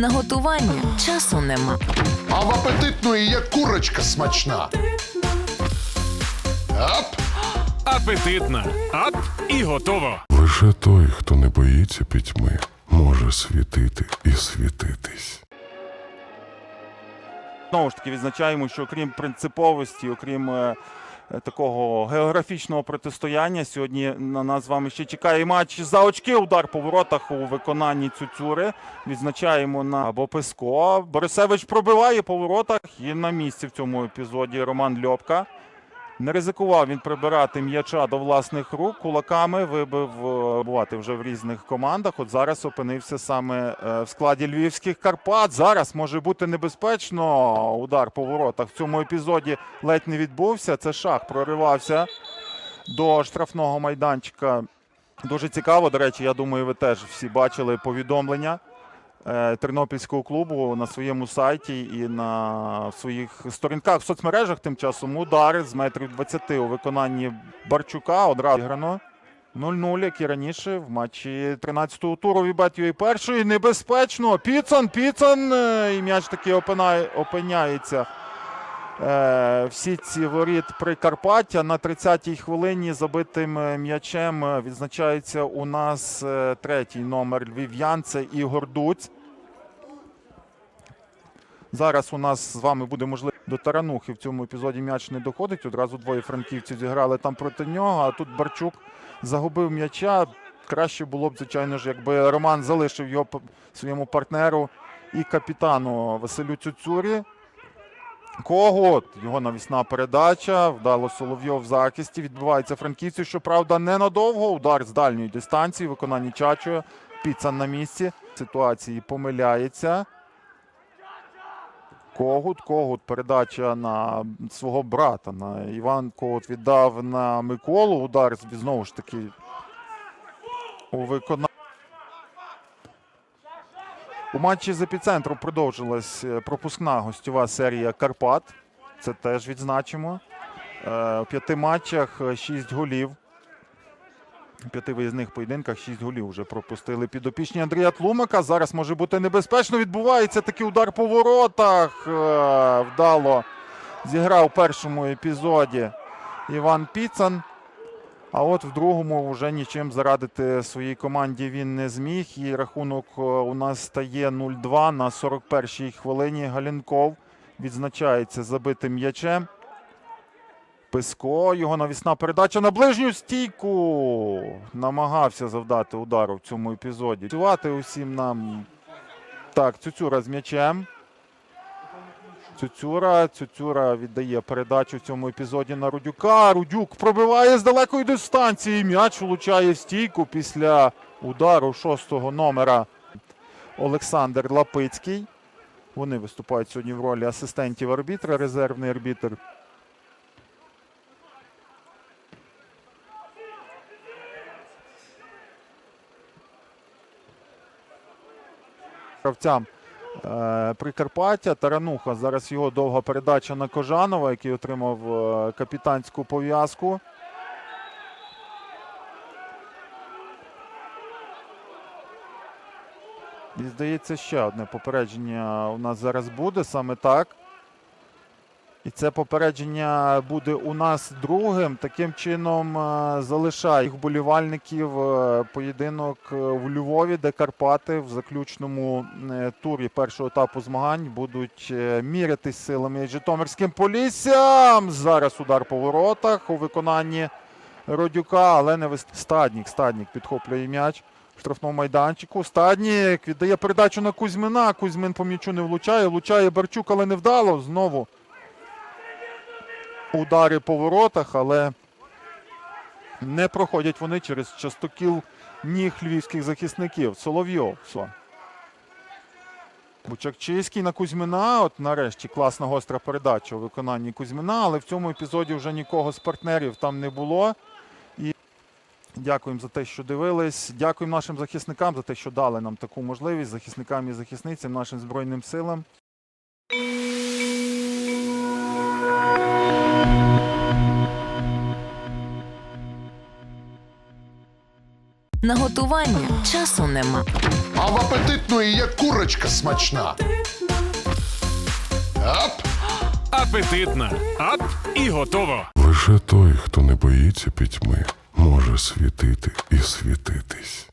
На готування часу нема. А в апетитної є курочка смачна. Ап! Апетитна. Ап і готово. Лише той, хто не боїться пітьми, може світити і світитись. Знову ж таки відзначаємо, що окрім принциповості, окрім е, такого географічного протистояння, сьогодні на нас з вами ще чекає матч за очки. Удар по воротах у виконанні Цюцюри. Відзначаємо на Бописко. Борисевич пробиває по воротах і на місці в цьому епізоді Роман Льопка. Не ризикував він прибирати м'яча до власних рук кулаками. Вибив е, бувати вже в різних командах. От зараз опинився саме е, в складі львівських Карпат. Зараз може бути небезпечно. Удар по воротах в цьому епізоді ледь не відбувся. Це шах проривався до штрафного майданчика. Дуже цікаво. До речі, я думаю, ви теж всі бачили повідомлення Тернопільського клубу на своєму сайті і на своїх сторінках в соцмережах. Тим часом удар з метрів 20 у виконанні Барчука. Одразу грано 0-0, як і раніше в матчі 13-го туру Вібет першої. Небезпечно. Піцан, Піцан. е, І м'яч таки опиняється. Е, всі ці воріт Прикарпаття на 30-й хвилині забитим е, м'ячем е, відзначається у нас третій номер львів'ян. Це Ігор Дуць. Зараз у нас з вами буде можливо до Таранухи в цьому епізоді м'яч не доходить. Одразу двоє франківців зіграли там проти нього. А тут Барчук загубив м'яча. Краще було б, звичайно ж, якби Роман залишив його своєму партнеру і капітану Василю Цюцюрі. Когот, його навісна передача. Вдало Соловйов в захисті. Відбувається франківців. Щоправда, ненадовго. Удар з дальньої дистанції. Виконання Чачо. Піцан на місці. Ситуації помиляється. Когут, Когут, передача на свого брата. На Іван Когут віддав на Миколу. Удар знову ж таки у виконанні. У матчі з епіцентру продовжилась е, пропускна гостьова серія Карпат. Це теж відзначимо. Е, У п'яти матчах е, шість голів. У п'яти виїзних поєдинках шість голів вже пропустили підопічні Андрія Тлумака. Зараз може бути небезпечно. Відбувається такий удар по воротах. Е, Вдало зіграв у першому епізоді Іван Піцан. А от в другому вже нічим зарадити своїй команді він не зміг. І рахунок е, у нас стає 0-2 на 41-й хвилині. Галінков відзначається забитим м'ячем. Писко, його навісна передача на ближню стійку. Намагався завдати удару в цьому епізоді. Працювати усім нам. Так, Цюцюра з м'ячем. Цюцюра, Цюцюра віддає передачу в цьому епізоді на Рудюка. Рудюк пробиває з далекої дистанції. М'яч влучає стійку після удару шостого номера Олександр Лапицький. Вони виступають сьогодні в ролі асистентів арбітра, резервний арбітр. Гравцям е, Прикарпаття. Тарануха. Зараз його довга передача на Кожанова, який отримав е, капітанську пов'язку. І здається, ще одне попередження у нас зараз буде саме так. І це попередження буде у нас другим. Таким чином е, залишає їх вболівальників е, поєдинок е, в Львові, де Карпати в заключному турі першого етапу змагань будуть мірятись силами Житомирським Поліссям. Зараз удар по воротах у виконанні Родюка, але не вис... Стаднік. Стаднік підхоплює м'яч в штрафному майданчику. Стаднік віддає передачу на Кузьмина. Кузьмин по м'ячу не влучає. Влучає Барчук, але не вдало. Знову удари по воротах, але не проходять вони через частокіл ніг львівських захисників. Соловйов. Бучакчиський на Кузьмина. От нарешті класна гостра передача у виконанні Кузьмина, але в цьому епізоді вже нікого з партнерів там не було. І дякуємо за те, що дивились. Дякуємо нашим захисникам за те, що дали нам таку можливість, захисникам і захисницям, нашим Збройним силам. На готування часу нема. А в апетитної є курочка смачна. Ап! Апетитна. Ап і готово. Лише той, хто не боїться пітьми, може світити і світитись.